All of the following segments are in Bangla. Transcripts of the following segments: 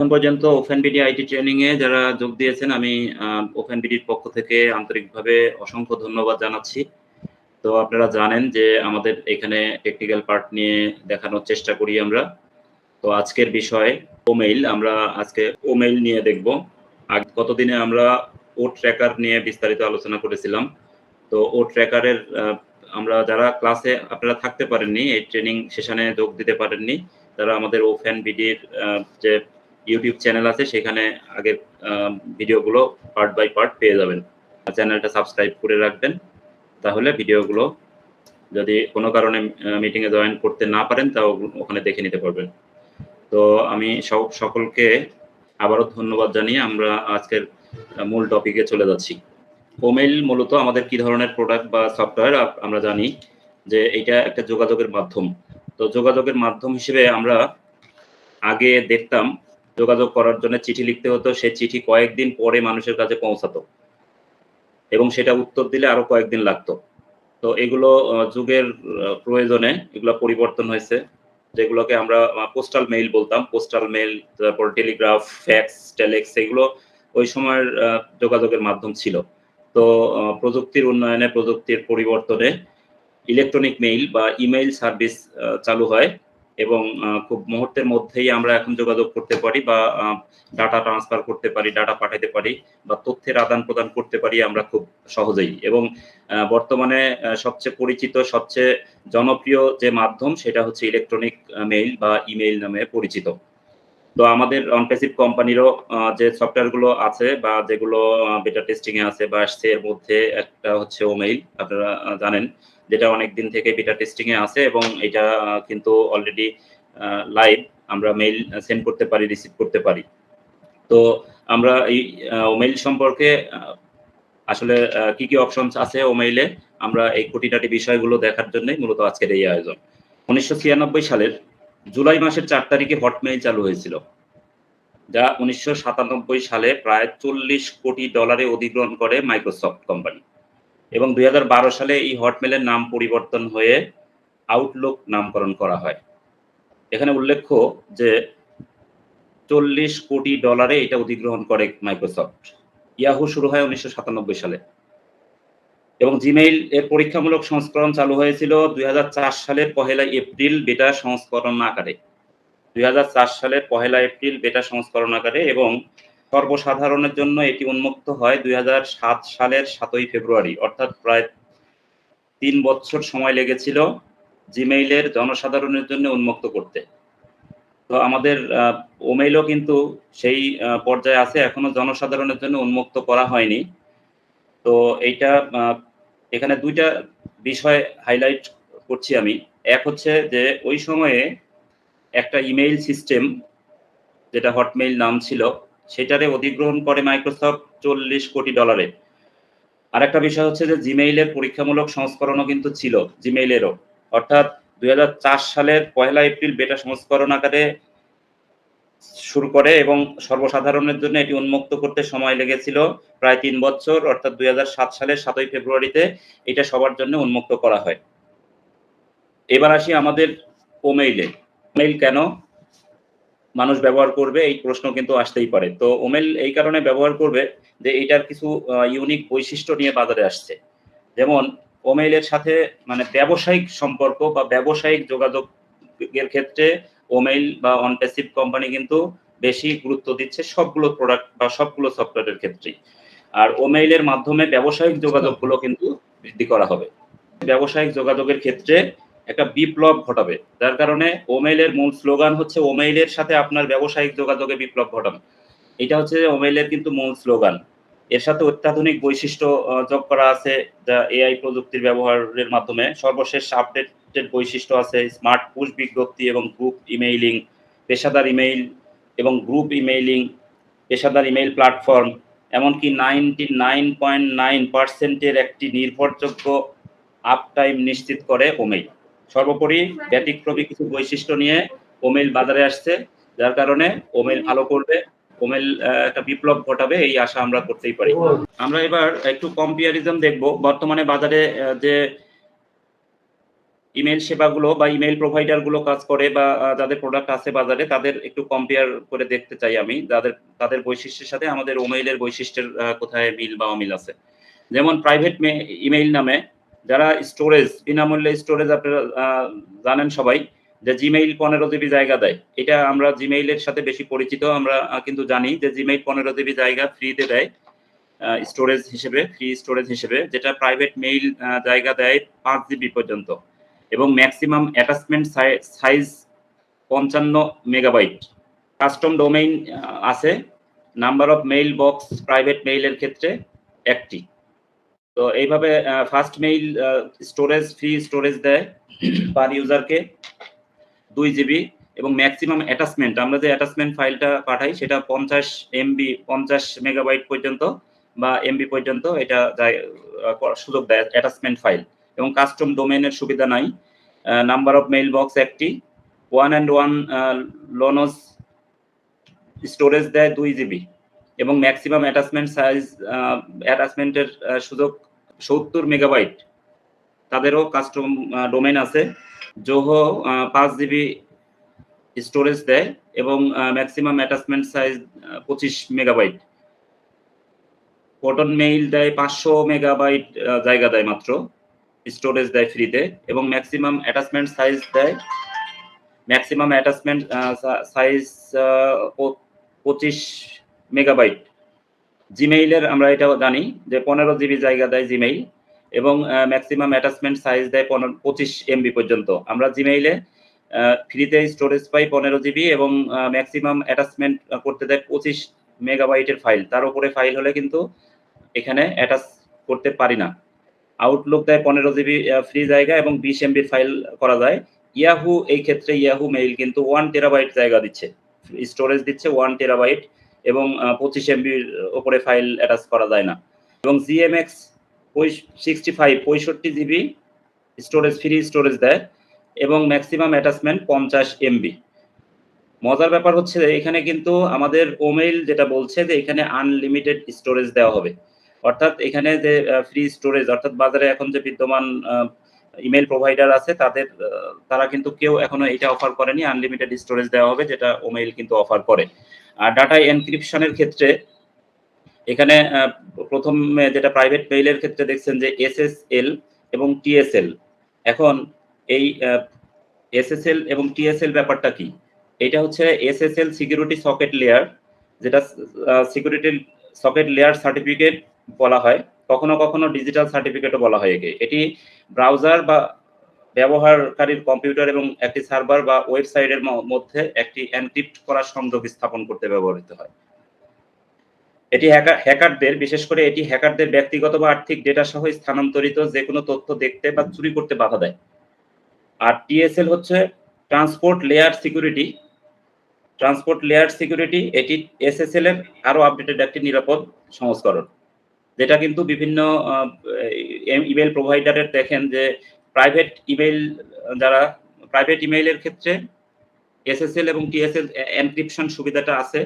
এখন পর্যন্ত ওপেন বিডি আইটি ট্রেনিং এ যারা যোগ দিয়েছেন, আমি ওপেন বিডির পক্ষ থেকে আন্তরিকভাবে অসংখ্য ধন্যবাদ জানাচ্ছি। তো আপনারা জানেন যে আমাদের এখানে টেকনিক্যাল পার্ট নিয়ে দেখানোর চেষ্টা করি আমরা। তো আজকের বিষয় ওমেইল। আমরা আজকে ওমেইল নিয়ে দেখব। গতদিনে আমরা ও ট্র্যাকার নিয়ে বিস্তারিত আলোচনা করেছিলাম। তো ও ট্র্যাকারের আমরা যারা ক্লাসে, আপনারা থাকতে পারেননি, এই ট্রেনিং সেশনে যোগ দিতে পারেননি, তারা আমাদের ওফেন বিডির যে ইউটিউব চ্যানেল আছে, সেখানে আগের ভিডিওগুলো পার্ট বাই পার্ট পেয়ে যাবেন। চ্যানেলটা সাবস্ক্রাইব করে রাখবেন, তাহলে ভিডিওগুলো যদি কোনো কারণে মিটিংয়ে জয়েন করতে না পারেন, তাও ওখানে দেখে নিতে পারবেন। তো আমি সব, সকলকে আবারও ধন্যবাদ জানিয়ে আমরা আজকের মূল টপিকে চলে যাচ্ছি। ওমেইল মূলত আমাদের কি ধরনের প্রোডাক্ট বা সফটওয়্যার আমরা জানি যে এটা একটা যোগাযোগের মাধ্যম। তো যোগাযোগের মাধ্যম হিসেবে আমরা আগে দেখতাম যোগাযোগ করার জন্য চিঠি লিখতে হতো। সে চিঠি কয়েকদিন পরে মানুষের কাছে পৌঁছাতো। এবং সেটা উত্তর দিলে আরও কয়েকদিন লাগতো। তো এগুলো যুগের প্রয়োজনে এগুলো পরিবর্তন হয়েছে। যেগুলোকে আমরা পোস্টাল মেইল বলতাম। পোস্টাল মেইল তারপর টেলিগ্রাফ ফ্যাক্স টেলেক্স এগুলো ওই সময়ের যোগাযোগের মাধ্যম ছিল। তো প্রযুক্তির উন্নয়নে, প্রযুক্তির পরিবর্তনে ইলেকট্রনিক মেইল বা ইমেইল সার্ভিস চালু হয়। এবং খুব মুহূর্তের মধ্যেই আমরা এখন যোগাযোগ করতে পারি বা ডাটা ট্রান্সফার করতে পারি ডাটা পাঠাতে পারি বা তথ্যের আদান প্রদান করতে পারি আমরা খুব সহজেই। এবং বর্তমানে সবচেয়ে পরিচিত, সবচেয়ে জনপ্রিয় যে মাধ্যম সেটা হচ্ছে ইলেকট্রনিক মেইল বা ইমেইল নামে পরিচিত। তো আমাদের অনপেসিভ কোম্পানিরও যে সফটওয়্যারগুলো আছে বা যেগুলো বেটা টেস্টিং এ আছে বা এর মধ্যে একটা হচ্ছে ওমেইল আপনারা জানেন। যেটা অনেক দিন থেকে বেটা টেস্টিং এ আছে এবং এটা কিন্তু অলরেডি লাইভ আমরা মেইল সেন্ড করতে পারি রিসিভ করতে পারি। তো আমরা এই ওমেইল সম্পর্কে আসলে কি কি অপশনস আছে ওমেইলে আমরা এই খুঁটিনাটি বিষয়গুলো দেখার জন্যই মূলত আজকের এই আয়োজন। উনিশশো ছিয়ানব্বই সালের জুলাই মাসের চার তারিখে হটমেইল চালু হয়েছিল, যা উনিশশো সাতানব্বই সালে প্রায় চল্লিশ কোটি ডলারে অধিগ্রহণ করে মাইক্রোসফট কোম্পানি এবং দুই সালে এই হটমেলের নাম পরিবর্তন হয়ে আউটলুক নামকরণ করা হয়। এখানে উল্লেখ্য যে চল্লিশ কোটি ডলারে এটা অধিগ্রহণ করে মাইক্রোসফট। ইয়াহু শুরু হয় উনিশশো সাতানব্বই সালে। এবং জিমেইল এর পরীক্ষামূলক সংস্করণ চালু হয়েছিল দুই হাজার চার সালের পহেলা এপ্রিল বেটা সংস্করণ আকারে। দুই হাজার চার সালের পহেলা এপ্রিল বেটা সংস্করণ আকারে এবং সর্বসাধারণের জন্য এটি উন্মুক্ত হয় দুই হাজার সাত সালের সাতই ফেব্রুয়ারি, অর্থাৎ প্রায় তিন বছর সময় লেগেছিল জিমেইলের জনসাধারণের জন্য উন্মুক্ত করতে। তো আমাদের ওমেইলও কিন্তু সেই পর্যায়ে আছে, এখনও জনসাধারণের জন্য উন্মুক্ত করা হয়নি। তো এইটা এখানে দুইটা বিষয় হাইলাইট করছি আমি। এক হচ্ছে যে ওই সময়ে একটা ইমেইল সিস্টেম, যেটা হটমেইল নাম ছিল সেটারে অধিগ্রহণ করে মাইক্রোসফট চল্লিশ কোটি ডলারে আর একটা বিষয় হচ্ছে যে জিমেইলের পরীক্ষামূলক সংস্করণও কিন্তু ছিল জিমেইলেরও অর্থাৎ দুই হাজার চার সালের পয়লা এপ্রিল বেটা সংস্করণ আকারে শুরু করে এবং সর্বসাধারণের জন্য এটি উন্মুক্ত করতে সময় লেগেছিল প্রায় তিন বছর, অর্থাৎ দুই হাজার সাত সালের সাতই ফেব্রুয়ারিতে এটা সবার জন্য উন্মুক্ত করা হয়। এবার আসি আমাদের ওমেইলে ওমেইল কেন? মানুষ ব্যবহার করবে, এই প্রশ্ন কিন্তু আসতেই পারে। তো ওমেল এই কারণে ব্যবহার করবে যে এটার কিছু ইউনিক বৈশিষ্ট্য নিয়ে বাজারে আসছে। যেমন ওমেইলের সাথে মানে ব্যবসায়িক সম্পর্ক বা ব্যবসায়িক যোগাযোগের ক্ষেত্রে ওমেইল বা অনপেসিভ কোম্পানি কিন্তু বেশি গুরুত্ব দিচ্ছে সবগুলো প্রোডাক্ট বা সবগুলো সফটওয়্যারের ক্ষেত্রেই। আর ওমেইলের মাধ্যমে ব্যবসায়িক যোগাযোগগুলো কিন্তু বৃদ্ধি করা হবে। ব্যবসায়িক যোগাযোগের ক্ষেত্রে একটা বিপ্লব ঘটাবে। যার কারণে ওমেইলের মূল স্লোগান হচ্ছে, ওমেইলের সাথে আপনার ব্যবসায়িক যোগাযোগে বিপ্লব ঘটানো। এটা হচ্ছে ওমেইলের কিন্তু মূল স্লোগান। এর সাথে অত্যাধুনিক বৈশিষ্ট্য যোগ করা আছে যা এআই প্রযুক্তির ব্যবহারের মাধ্যমে। সর্বশেষ আপডেটেড বৈশিষ্ট্য আছে, স্মার্ট পুশ বিজ্ঞপ্তি এবং গ্রুপ ইমেইলিং, পেশাদার ইমেইল এবং গ্রুপ ইমেইলিং, পেশাদার ইমেইল প্ল্যাটফর্ম, এমনকি নাইনটি নাইন পয়েন্ট নাইন পার্সেন্টের একটি নির্ভরযোগ্য আপ টাইম নিশ্চিত করে ওমেইল। সর্বোপরি ব্যতিক্রমী কিছু বৈশিষ্ট্য নিয়ে ওমেল বাজারে আসছে, যার কারণে ওমেল ভালো করবে, ওমেল একটা বিপ্লব ঘটাবে, এই আশা আমরা করতেই পারি। আমরা এবার একটু কম্পিয়ারিজম দেখব। বর্তমানে বাজারে যে ইমেইল সেবাগুলো বা ইমেইল প্রোভাইডারগুলো কাজ করে বা যাদের প্রোডাক্ট আছে বাজারে, তাদের একটু কম্পেয়ার করে দেখতে চাই আমি। যাদের, তাদের বৈশিষ্ট্যের সাথে আমাদের ওমেইলের বৈশিষ্ট্যের কোথায় মিল বা অমিল আছে। যেমন প্রাইভেট ইমেইল নামে যারা স্টোরেজ বিনামূল্যে স্টোরেজ আপনারা জানেন সবাই, যে জিমেইল পনেরো জিবি জায়গা দেয়। এটা আমরা জিমেইলের সাথে বেশি পরিচিত, আমরা কিন্তু জানি যে জিমেইল পনেরো জিবি জায়গা ফ্রিতে দেয় স্টোরেজ হিসেবে ফ্রি স্টোরেজ হিসেবে, যেটা প্রাইভেট মেইল জায়গা দেয় পাঁচ জিবি পর্যন্ত। এবং ম্যাক্সিমাম অ্যাটাচমেন্ট সাইজ পঞ্চান্ন মেগাবাইট কাস্টম ডোমেইন আছে। Number of mail box private মেইলের ক্ষেত্রে একটি। তো এইভাবে first mail storage free storage দেয় পার ইউজারকে দুই জিবি এবং ম্যাক্সিমাম অ্যাটাচমেন্ট আমরা যে অ্যাটাচমেন্ট ফাইলটা পাঠাই সেটা পঞ্চাশ এমবি পঞ্চাশ মেগাবাইট পর্যন্ত বা এমবি পর্যন্ত এটা সুযোগ দেয় অ্যাটাচমেন্ট ফাইল এবং কাস্টম ডোমেনের সুবিধা নাই। নাম্বার অফ মেইল বক্স একটি। One and one Ionos storage দেয় দুই জিবি এবং ম্যাক্সিমাম অ্যাটাচমেন্ট সাইজ অ্যাটাচমেন্টের সুযোগ সত্তর মেগাবাইট তাদেরও কাস্টম ডোমেন আছে। জোহো পাঁচ জিবি স্টোরেজ দেয় এবং ম্যাক্সিমাম অ্যাটাচমেন্ট সাইজ পঁচিশ মেগাবাইট কটন মেইল দেয় পাঁচশো মেগাবাইট জায়গা দেয় মাত্র। স্টোরেজ দেয় ফ্রিতে এবং ম্যাক্সিমাম অ্যাটাচমেন্ট সাইজ দেয় ম্যাক্সিমাম অ্যাটাচমেন্ট সাইজ পঁচিশ মেগাবাইট জিমেইলের আমরা এটাও জানি যে পনেরো জিবি জায়গা দেয় জিমেইল এবং ম্যাক্সিমাম অ্যাটাচমেন্ট সাইজ দেয় পনেরো, পঁচিশ এমবি পর্যন্ত। আমরা জিমেইলে ফ্রিতে স্টোরেজ পাই পনেরো জিবি এবং ম্যাক্সিমাম অ্যাটাচমেন্ট করতে দেয় পঁচিশ মেগাবাইটের ফাইল তার উপরে ফাইল হলে কিন্তু এখানে অ্যাটাচ করতে পারি না। আউটলুক দেয় পনেরো জিবি ফ্রি জায়গা এবং বিশ এমবির ফাইল করা যায়। ইয়াহু এই ক্ষেত্রে ইয়াহু মেইল কিন্তু ওয়ান টেরাবাইট জায়গা দিচ্ছে। স্টোরেজ দিচ্ছে ওয়ান টেরাবাইট এবং পঁচিশ এমবির ওপরে ফাইল অ্যাটাচ করা যায় না। এবং জিএমএক্স সিক্সটি ফাইভ পঁয়ষট্টি জিবি স্টোরেজ ফ্রি স্টোরেজ দেয় এবং ম্যাক্সিমাম অ্যাটাচমেন্ট পঞ্চাশ এমবি মজার ব্যাপার হচ্ছে এখানে কিন্তু আমাদের ওমেইল যেটা বলছে যে এখানে আনলিমিটেড স্টোরেজ দেওয়া হবে। অর্থাৎ এখানে যে ফ্রি স্টোরেজ অর্থাৎ বাজারে এখন যে বিদ্যমান ইমেল প্রোভাইডার আছে, তাদের তারা কিন্তু কেউ এখনও এটা অফার করেনি। আনলিমিটেড স্টোরেজ দেওয়া হবে, যেটা ওমেইল কিন্তু অফার করে। আর ডাটা এনক্রিপশনের ক্ষেত্রে, এখানে প্রথমে যেটা প্রাইভেট মেইলের ক্ষেত্রে দেখছেন যে এসএসএল এবং টিএসএল এখন এই এসএসএল এবং টিএসএল ব্যাপারটা কি? এটা হচ্ছে এসএসএল সিকিউরিটি সকেট লেয়ার যেটা সিকিউরিটি সকেট লেয়ার সার্টিফিকেট বলা হয়। কখনো কখনো ডিজিটাল সার্টিফিকেটও বলা হয় একে। এটি ব্রাউজার বা ব্যবহারকারীর কম্পিউটার এবং একটি সার্ভার বা ওয়েবসাইটের মধ্যে একটি এনক্রিপ্ট করা সংযোগ স্থাপন করতে ব্যবহৃত হয়। এটি হ্যাকারদের বিশেষ করে এটি হ্যাকারদের ব্যক্তিগত বা আর্থিক ডেটা সহ স্থানান্তরিত যে কোনো তথ্য দেখতে বা চুরি করতে বাধা দেয়। আর টিএসএল হচ্ছে transport layer security transport layer security এটি এসএসএল এর আরও আপডেটেড একটি নিরাপদ সংস্করণ। যেটা কিন্তু বিভিন্ন ইমেল প্রোভাইডারের দেখেন যে প্রাইভেট ইমেল যারা প্রাইভেট ইমেইলের ক্ষেত্রে এসএসএল এবং টিএসএল এনক্রিপশন সুবিধাটা আছে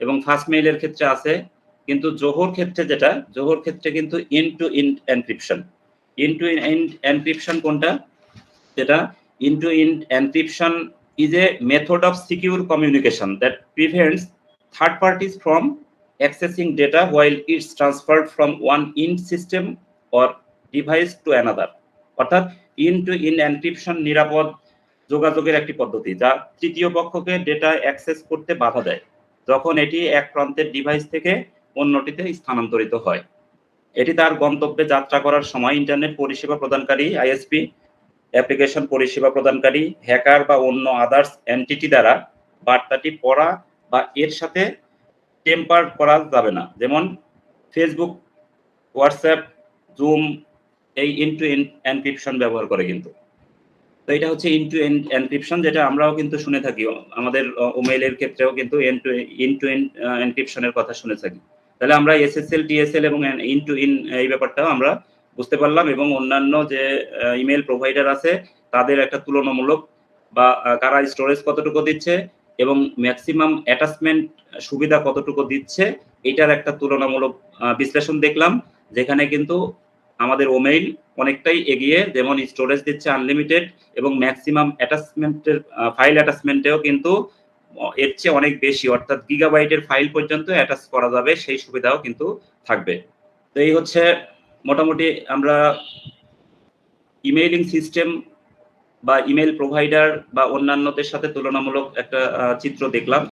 এবং ফার্স্ট মেইলের ক্ষেত্রে আছে। কিন্তু জোহর ক্ষেত্রে যেটা জোহর ক্ষেত্রে কিন্তু end to end encryption end to end encryption কোনটা? যেটা end to end encryption is a method of secure communication that prevents third parties from accessing data while it's transferred from one in system or device to another. অর্থাৎ ইন টু ইন এনক্রিপশন নিরাপদ যোগাযোগের একটি পদ্ধতি যা তৃতীয় পক্ষকে ডেটা অ্যাক্সেস করতে বাধা দেয়, যখন এটি এক প্রান্তের ডিভাইস থেকে অন্যটিতে স্থানান্তরিত হয়। এটি তার গন্তব্যে যাত্রা করার সময় ইন্টারনেট পরিষেবা প্রদানকারী আইএসপি অ্যাপ্লিকেশন পরিষেবা প্রদানকারী হ্যাকার বা অন্য আদার্স এন্টিটি দ্বারা বার্তাটি পড়া বা এর সাথে টেম্পার করা যাবে না। যেমন ফেসবুক হোয়াটসঅ্যাপ জুম এই ইন ইনটু এনক্রিপশন ব্যবহার করে কিন্তু। তো এটা হচ্ছে ইনটু এনক্রিপশন যেটা আমরাও কিন্তু শুনে থাকি। আমাদের ওমেলের ক্ষেত্রেও কিন্তু এন টু ইনটু ইনটু এনক্রিপশনের কথা শুনে থাকি। তাহলে আমরা এসএসএল টিএসএল এবং ইনটু ইন এই ব্যাপারটাও আমরা বুঝতে পারলাম এবং অন্যান্য যে ইমেল প্রোভাইডার আছে, তাদের একটা তুলনামূলক বা কারা স্টোরেজ কতটুকু দিচ্ছে এবং ম্যাক্সিমাম অ্যাটাচমেন্ট সুবিধা কতটুকু দিচ্ছে, এটার একটা তুলনামূলক বিশ্লেষণ দেখলাম, যেখানে কিন্তু আমাদের ওমেইল অনেকটাই এগিয়ে যেমন স্টোরেজ দিচ্ছে আনলিমিটেড এবং ম্যাক্সিমাম অ্যাটাচমেন্টের ফাইল অ্যাটাচমেন্টেও কিন্তু এর চেয়ে অনেক বেশি, অর্থাৎ গিগাবাইটের ফাইল পর্যন্ত অ্যাটাচ করা যাবে, সেই সুবিধাও কিন্তু থাকবে। তো এই হচ্ছে মোটামুটি আমরা ইমেইলিং সিস্টেম বা ইমেল প্রোভাইডার বা অন্যান্যদের সাথে তুলনামূলক একটা চিত্র দেখলাম।